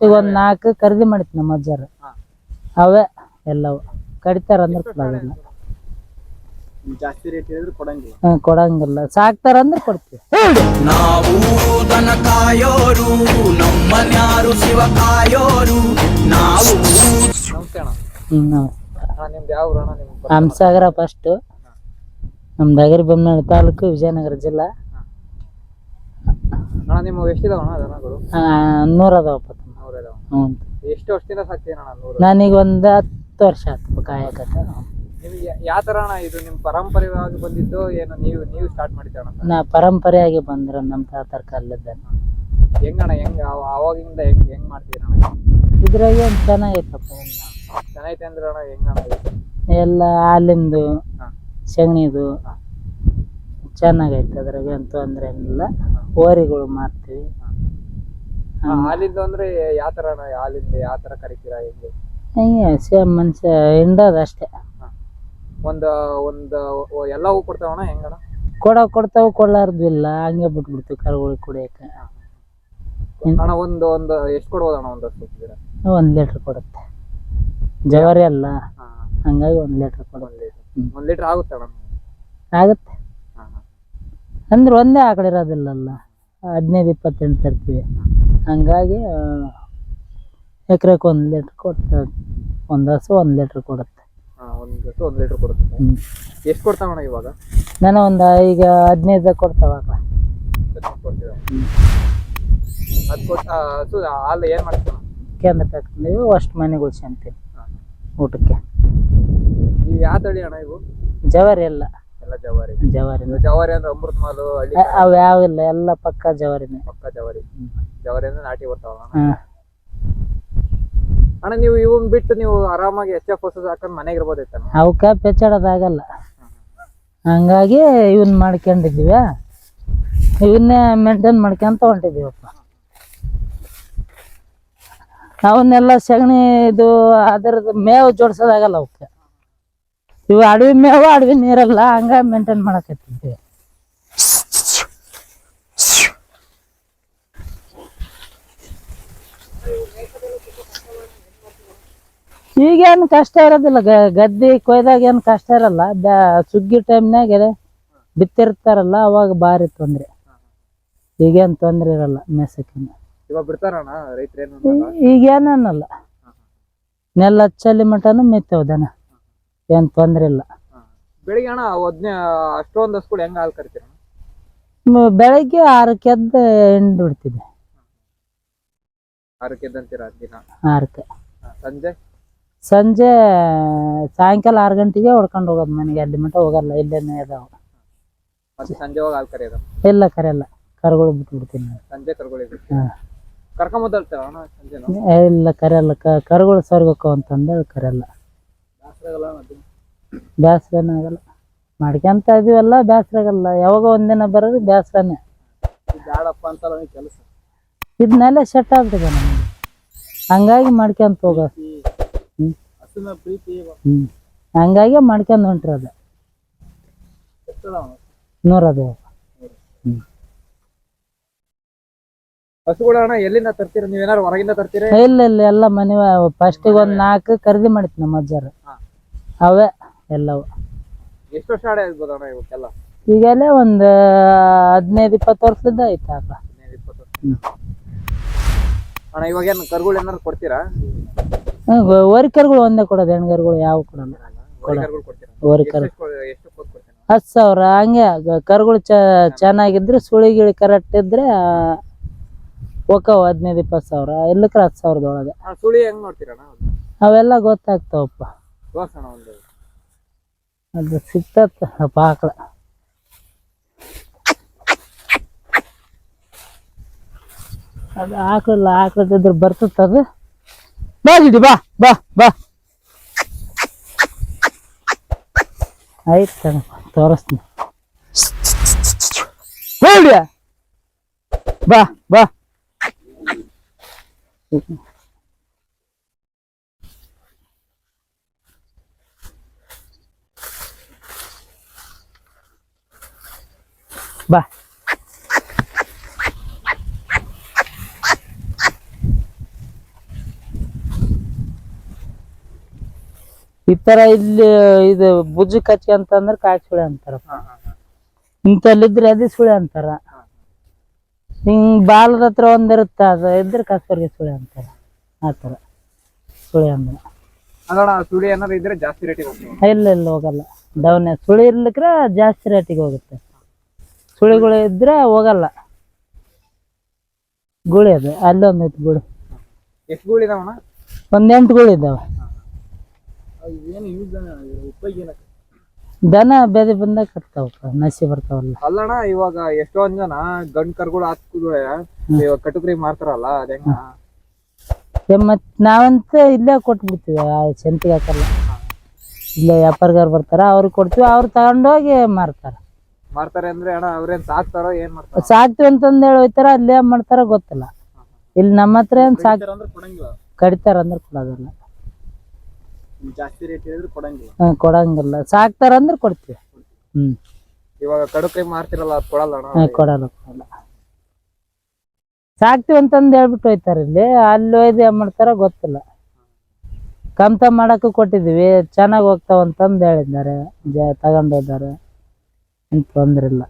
ಈಗ ಒಂದ್ ನಾಲ್ಕು ಖರೀದಿ ಮಾಡಿತ್ ನಮ್ಮ ಅಜ್ಜಾರ. ಅವೇ ಎಲ್ಲವು. ಕಡಿತಾರ ಅಂದ್ರೆ ಕೊಡೋದಿಲ್ಲ ಜಾಸ್ತಿ ರೇಟ್ ಹೇಳಿದ್ರೆ ಕೊಡಂಗಿಲ್ಲ. ಕೊಡಂಗಿಲ್ಲ. ಸಾಕ್ತಾರ ಅಂದ್ರೆ ಕೊಡ್ತೀವಿ. ನಾವು ದನ ಕಾಯೋರು ನಮ್ಮನ್ಯಾರು ಶಿವ ಕಾಯೋರು? ನಾವು ನಮಸ್ತೆ ಅಣ್ಣ. ಹ್ಮ್ ನಾವ್ ಅಣ್ಣ ನಿಮ್ದು ಯಾವ ಊರು ಅಣ್ಣ? ನಿಮ್ ಹಂಸಾಗರ ಫಸ್ಟ್ ನಮ್ ದಗರಿ ಬೊಮ್ಮನಹಳ್ಳಿ ತಾಲೂಕು ವಿಜಯನಗರ ಜಿಲ್ಲಾ. ಅಣ್ಣ ನಿಮ್ಮ ಎಷ್ಟಿದಾವ ಅಣ್ಣ ದನಗಳು ನೂರ ಅದಾವಪ್ಪ ಹ್ಞೂ. ಎಷ್ಟು ವರ್ಷದಿಂದ ಸಾಕ್ತೀನಿ ಅಣ್ಣ ನೂರು? ನನಗೆ ಒಂದು ಹತ್ತು ವರ್ಷ ಆಯ್ತು ಕಾಯಕತ್ತ ನಿಮಗೆ ಯಾವ ತರ ಅಣ್ಣ ಇದು ನಿಮ್ಮ ಪರಂಪರೆಯಾಗಿ ಬಂದಿದ್ದು ಏನು ನೀವು ನೀವು ಸ್ಟಾರ್ಟ್ ಮಾಡಿದ್ದೆ ಅಣ್ಣ ನಾ ಪರಂಪರೆಯಾಗಿ ಬಂದ್ರೆ ನಮ್ಮ ತಾತರ ಕಾಲದ ಹೆಂಗಣ್ಣ ಹೆಂಗ್ ಅವ- ಅವಾಗಿಂದ ಹೆಂಗ್ ಹೆಂಗ್ ಮಾಡ್ತೀರಿ ಅಣ್ಣ? ಇದ್ರಾಗ ಏನ್ ಚೆನ್ನಾಗೈತಪ್ಪ ಎಲ್ಲ ಚೆನ್ನಾಗೈತೆ ಅಂದ್ರೆ ಅಣ್ಣ ಹೆಂಗಣ್ಣ ಇದು? ಎಲ್ಲ ಹಾಲಿಂದು. ಸಗಣಿದು ಚೆನ್ನಾಗೈತೆ ಅದ್ರಾಗ ಏನು ತೊಂದ್ರೆ ಏನಿಲ್ಲ ಓರಿಗಳು ಮಾರ್ತೀವಿ. ಹಾಲಿಂದ ಅಂದ್ರೆ ಯಾವ ತರ ಅಣ್ಣ? ಹಾಲಿಂದ ಯಾವ ತರ ಕರಿತೀರಾ ಹೆಂಗೆ? ಹಿಂಗೆ ಸೇಮ್ ಮನುಷ್ಯ ಹಿಂಡೋದು ಅಷ್ಟೇ. ಒಂದು ಒಂದು ಎಲ್ಲವೂ ಕೊಡ್ತಾವಣ್ಣ ಹೆಂಗಣ್ಣ? ಕೊಡ ಕೊಡ್ತಾವು ಕೊಡ್ಲಾರ್ದು ಇಲ್ಲ. ಹಂಗೆ ಬಿಟ್ಬಿಡ್ತೀವಿ ಕರುಗಳಿಗೆ ಕುಡಿಯಕ್ಕೆ. ಅಣ್ಣ ಒಂದು ಒಂದು ಎಷ್ಟು ಕೊಡ್ಬೋದು ಅಣ್ಣ ಒಂದು ಹಸು ಒಂದ್ ಲೀಟ್ರ್ ಕೊಡುತ್ತೆ. ಜವಾರಿ ಅಲ್ಲ. ಹಂಗಾಗಿ ಒಂದ್ ಲೀಟ್ರ್ ಕೊಡೋ ಒಂದು ಲೀಟ್ರ್. ಒಂದ್ ಲೀಟರ್ ಆಗುತ್ತೆ ಅಣ್ಣ? ಆಗುತ್ತೆ. ಅಂದ್ರೆ ಒಂದೇ ಆಕಡೆ ಇರೋದಿಲ್ಲಲ್ಲ. ಹದಿನೈದು ಇಪ್ಪತ್ತೆಂಟು ತರ್ತೀವಿ. ಹಂಗಾಗಿ ಎಕರೆಗೆ ಒಂದು ಲೀಟ್ರ್ ಕೊಡ್ತದೆ ಒಂದು ಹಸು ಒಂದು ಲೀಟ್ರ್ ಕೊಡುತ್ತೆ. ಒಂದು ಹಸು ಒಂದ್ ಲೀಟರ್ ಕೊಡುತ್ತೆ. ಎಷ್ಟು ಕೊಡ್ತಾವಣ್ಣ ಇವಾಗ? ನಾನು ಒಂದು ಈಗ ಹದಿನೈದು ಕೊಡ್ತಾವ ಕೊಡ್ತೀರ? ಅದ್ ಆ, ಹಸು ಹಾಲು ಏನು ಮಾಡ್ತೀರ? ಕೇಂದ್ರ ಕಟ್ಕೊಂಡಿವಿ ಅಷ್ಟು ಮನೆಗಳು ಅಂತೀವಿ ಊಟಕ್ಕೆ. ಇವು ಯಾವ ತಳಿ ಅಣ್ಣ ಇವು? ಜವಾರಿ ಎಲ್ಲ ಎಲ್ಲ ಜವಾರಿ. ಜವಾರಿ. ಜವಾರಿ ಅಂದ್ರೆ ಅಮೃತ ಮಾಲು ಹಳ್ಳಿ ಅವು ಯಾವಿಲ್ಲ ಎಲ್ಲ ಪಕ್ಕ ಜವಾರಿನೇ ಪಕ್ಕ ಜವಾರಿ. ಜವಾರಿ ಅಂದ್ರೆ ನಾಟಿ ಬರ್ತಾವ ಅಣ್ಣ? ನೀವು ಇವನ್ ಬಿಟ್ಟು ನೀವು ಆರಾಮಾಗಿ ಎಚ್ ಎಫ್ ಹೊಸ ಹಾಕೊಂಡು ಮನೆಗೆ ಇರ್ಬೋದೈತಣ್ಣ? ಅವಕ್ಕೆ ಪೆಚ್ಚಾಡೋದಾಗಲ್ಲ ಹಂಗಾಗಿ ಇವನ್ ಮಾಡ್ಕೊಂಡಿದ್ದೀವಿ. ಇವನ್ನೇ ಮೇಂಟೈನ್ ಮಾಡ್ಕೊಂತ ಹೊಂಟಿದ್ದೀವಪ್ಪ ಅವನ್ನೆಲ್ಲ ಸಗಣಿ ಇದು ಅದರದ್ದು ಮೇವು ಜೋಡಿಸೋದಾಗಲ್ಲ ಅವಕ್ಕೆ. ಇವು ಅಡವಿ ಮೇವು ಅಡವಿ ನೀರಲ್ಲ ಹಂಗ ಮೇಂಟೈನ್ ಮಾಡಕತ್ತಿದ್ವಿ ಈಗೇನು ಕಷ್ಟ ಇರೋದಿಲ್ಲ ಗದ್ದೆ ಕೊಯ್ದಾಗ ಏನು ಕಷ್ಟ ಇರಲ್ಲ ಸುಗ್ಗಿ ಟೈಮ್ನಾಗ ಬಿತ್ತಿರ್ತಾರಲ್ಲ ಅವಾಗ ಬಾರಿ ತೊಂದ್ರೆ. ಈಗೇನ್ ತೊಂದ್ರೆ ಇರಲ್ಲ ಮೆಸಕಿನ ಈಗೇನಲ್ಲ ನೆಲ್ಲ ಹಚ್ಚಲಿ ಮಟನು ಮೇಯ್ತಾವ ದನ. ಏನು ತೊಂದ್ರೆ ಇಲ್ಲ. ಬೆಳಿಗ್ಗೆ ಅಣ್ಣ ಒದ್ನೆ ಅಷ್ಟೊಂದು ಹಸ್ಗಳು ಹೆಂಗ್ ಹಾಲು ಕರಿತೀರ? ಮ- ಬೆಳಗ್ಗೆ ಆರಕ್ಕೆ ಎದ್ದು ಹಿಂಡು ಬಿಡ್ತಿದ್ದೆ. ಆರಕ್ಕೆ ಎದ್ದಂತೀರ ದಿನ ಆರಕ್ಕೆ. ಹಾ, ಸಂಜೆ? ಸಂಜೆ ಸಾಯಂಕಾಲ ಆರು ಗಂಟೆಗೆ ಹೊಡ್ಕೊಂಡು ಹೋಗೋದು ಮನೆಗೆ ಅಲ್ಲಿ ಮಟ್ಟ ಹೋಗಲ್ಲ ಇಲ್ಲೇನೆ ಮೇಯ್ದಾವ ಮತ್ತೆ ಸಂಜೆ ಹೋಗಿ ಹಾಲು ಕರೆಯೋದು? ಇಲ್ಲ ಕರೆಯಲ್ಲ. ಕರ್ಗಳು ಬಿಟ್ಬಿಡ್ತೀನಿ ನಾನು. ಸಂಜೆ ಕರ್ಗಳಿಗೆ ಹಾ. ಕರ್ಕೊಂಬತ್ತಲ್ತಾರ ಅಣ್ಣ ಸಂಜೆನು? ಏ, ಇಲ್ಲ ಕರೆಯಲ್ಲ. ಕ ಕರುಗಳು ಸರ್ಬೇಕು ಅಂತಂದೇಳಿ ಕರೆಯಲ್ಲ. ಅದು. ಬೇಸರನೇ ಆಗಲ್ಲ. ಮಾಡ್ಕೊಂತ ಇದೀವಲ್ಲ ಬೇಸರ ಆಗಲ್ಲ ಯಾವಾಗ ಒಂದಿನ ಬರೋದು ಬೇಸರನೇ ಇದು ಬ್ಯಾಡಪ್ಪ ಅಂತಲ್ಲ ಕೆಲಸ. ಇದನ್ನೆಲ್ಲ ಸೆಟ್ ಆಗ್ತದ ನಮಗೆ ಹಂಗಾಗಿ ಮಾಡ್ಕೊಂತ ಹೋಗ. ಹಸುನ ಪ್ರೀತಿ ಹಂಗಾಗಿ ಮಾಡ್ಕೊಂಡ್ ಹೊಂಟ್ರಿ ಅದ. ಹ್ಮ್. ಹಸುಗಳ ಅಣ್ಣ ಎಲ್ಲಿಂದ ತರ್ತೀರ? ನೀವೇನಾರು ಹೊರಗಿಂದ ತರ್ತೀರ? ಇಲ್ಲ ಇಲ್ಲ ಎಲ್ಲ ಮನೆ ಫಸ್ಟಿಗೆ ಒಂದ್ ನಾಲ್ಕು ಖರೀದಿ ಮಾಡಿತ್ತು ನಮ್ಮ ಅಜ್ಜಾರ. ಹಾ. ಅವೇ ಎಲ್ಲವು. ಎಷ್ಟು ವರ್ಷ ಆಡ ಇರ್ಬೋದು ಅಣ್ಣ ಇವಕ್ಕೆಲ್ಲ? ಈಗಲೇ ಒಂದು ಹದಿನೈದು ಇಪ್ಪತ್ತು ವರ್ಷದ ಐತೆ ಅಪ್ಪ ಹದಿನೈದು ಇಪ್ಪತ್ತು ವರ್ಷ. ಅಣ್ಣ ಇವಾಗ ಏನು ಕರ್ಗಳು ಏನಾದ್ರು ಕೊಡ್ತೀರಾ? ಓರಿಕರುಗಳು ಒಂದೇ ಕೊಡೋದು ಹೆಣ್ಗರ್ಗಳು ಯಾವ ಕೊಡಲ್ಲ. ಕರುಗಳು ಕೊಡ್ತೀರಾ? ಓರಿಕರು ಎಷ್ಟು ಕೊ- ಎಷ್ಟು ಕೊಟ್ಟು ಕೊಡ್ತೀರಾ? ಹತ್ತು ಸಾವಿರ ಹಂಗೆ ಗ- ಕರುಗಳು ಚ ಚೆನ್ನಾಗಿದ್ರೆ ಸುಳಿ ಗಿಳಿ ಕರೆಕ್ಟ್ ಇದ್ರೆ ಒಕ್ಕವು ಹದಿನೈದು ಇಪ್ಪತ್ತು ಸಾವಿರ ಇಲ್ಲಕ್ರೆ ಹತ್ತು ಸಾವಿರದೊಳಗೆ. ಅಣ್ಣ ಸುಳಿ ಹೆಂಗ್ ನೋಡ್ತೀರಾ ಅಣ್ಣ? ಅವೆಲ್ಲ ಗೊತ್ತಾಗ್ತಾವಪ್ಪ. ತೋರ್ಸೋಣ ಒಂದು. ಅದು ಸಿಕ್ತತ್ತ ಪಾಕಳ. ಅದು ಆಕಳಲ್ಲ ಆಕಳದಿದ್ರೆ ಬರ್ತದ ಬಾ ಗಿಡಿ ಬಾ ಬಾ ಬಾ. ಆಯ್ತು ತೋರಿಸ್ತೀನಿ. ಬಾ ಬಾ. ಬಾ. ಈ ತರ ಇಲ್ಲಿ ಇದು ಬುಜ್ಜು ಕಚ್ಚಿ ಅಂತಂದ್ರೆ ಕಾಯಿ ಸುಳಿ ಅಂತಾರ. ಇಂತಲ್ಲಿದ್ರೆ ಅದೇ ಸುಳಿ ಅಂತಾರ. ಹಿಂಗ್ ಬಾಲದ ಹತ್ರ ಒಂದಿರುತ್ತ ಅದು ಇದ್ರೆ ಕಸ್ಬರ್ಗೆ ಸುಳಿ ಅಂತಾರ. ಆತರ ಸುಳಿ ಅಂದ್ರೆ. ಸುಳಿ ಇದ್ರೆ ಜಾಸ್ತಿ ರೇಟಿಗೆ ಇಲ್ಲ ಇಲ್ಲ ಹೋಗಲ್ಲ. ಡೌನ್ ಸುಳಿ ಇರ್ಲಿಕ್ರ ಜಾಸ್ತಿ ರೇಟಿಗೆ ಹೋಗುತ್ತೆ. ಸುಳಿಗಳು ಇದ್ರೆ ಹೋಗಲ್ಲ. ಗುಳಿ ಅದು ಅಲ್ಲೊಂದು ಐತಿ ಗುಳಿ. ಎಷ್ಟು ಗೂಳಿ ಇದಾವ ಒಂದ್ ಎಂಟು ಗುಳಿ ಇದಾವೆ. ಏನು ಯೂಸ್ ಉಪಯೋಗ ಏನಕ್ಕೆ? ದನ ಬೆದೆ ಬಂದಾಗ ಕಟ್ತಾವಪ್ಪ ನಸಿ ಬರ್ತಾವಲ್ಲ. ಅಲ್ಲಣ್ಣ ಇವಾಗ ಎಷ್ಟೊಂದ್ ಜನ ಗಂಡ್ ಕರ್ಗಳು ಹಾಕಿದ್ರೆ ಇವಾಗ ಕಟುಕ್ರಿ ಮಾರ್ತಾರಲ್ಲ ಅದ ಮತ್ ನಾವಂತ ಇಲ್ಲೇ ಕೊಟ್ಬಿಡ್ತೀವಿ ಆ ಸಂತಿಗೆ ಹಾಕಲ್ಲ. ಇಲ್ಲೇ ವ್ಯಾಪಾರಗಾರ ಬರ್ತಾರ ಅವ್ರಿಗೆ ಕೊಡ್ತೀವಿ ಅವ್ರು ತಗೊಂಡೋಗಿ ಮಾರ್ತಾರ. ಮಾರ್ತಾರೆ ಅಂದ್ರೆ ಅಣ್ಣ ಅವ್ರೇನ್ ಸಾಕ್ತಾರೋ ಏನ್ ಮಾಡ್ತಾರೆ? ಸಾಕ್ತಿವಿ ಅಂತಂದ್ ಹೇಳಿ ಹೋಯ್ತಾರ ಅಲ್ಲೇ ಏನ್ ಮಾಡ್ತಾರ ಗೊತ್ತಿಲ್ಲ. ಇಲ್ಲಿ ನಮ್ಮ ಹತ್ರ ಏನ್ ಸಾಕ್ ಅಂದ್ರೆ ಕೊಡಂಗಿಲ್ಲ. ಕಡಿತಾರ ಅಂದ್ರೆ ಕೊಡೋದಿಲ್ಲ. ಜಾಸ್ತಿ ರೇಟ್ ಹೇಳಿದ್ರೆ ಕೊಡಂಗಿಲ್ಲ. ಹ್ಮ್, ಕೊಡಂಗಿಲ್ಲ. ಸಾಕ್ತಾರ ಅಂದ್ರೆ ಕೊಡ್ತೀವಿ. ಹ್ಮ್. ಇವಾಗ ಕಡುಕ್ರಿ ಮಾರ್ತಿರಲ್ಲ ಅದ್ ಕೊಡಲ್ಲ ಅಣ್ಣ. ಹಾ, ಕೊಡಲ್ಲ ಕೊಡಲ್ಲ. ಸಾಕ್ತಿವಿ ಅಂತಂದ್ ಹೇಳ್ಬಿಟ್ಟು ಹೋಯ್ತಾರ ಇಲ್ಲಿ. ಅಲ್ಲಿ ಹೋಯ್ದು ಏನ್ ಮಾಡ್ತಾರ ಗೊತ್ತಿಲ್ಲ. ಕಮ್ತ ಮಾಡಕ್ಕೂ ಕೊಟ್ಟಿದೀವಿ ಚೆನ್ನಾಗ್ ಹೋಗ್ತಾವ ಅಂತಂದ್ ಹೇಳಿದ್ದಾರೆ. ಜ ತಗೊಂಡ್ ಹೋದಾರೆ. ತೊಂದ್ರೆ ಇಲ್ಲ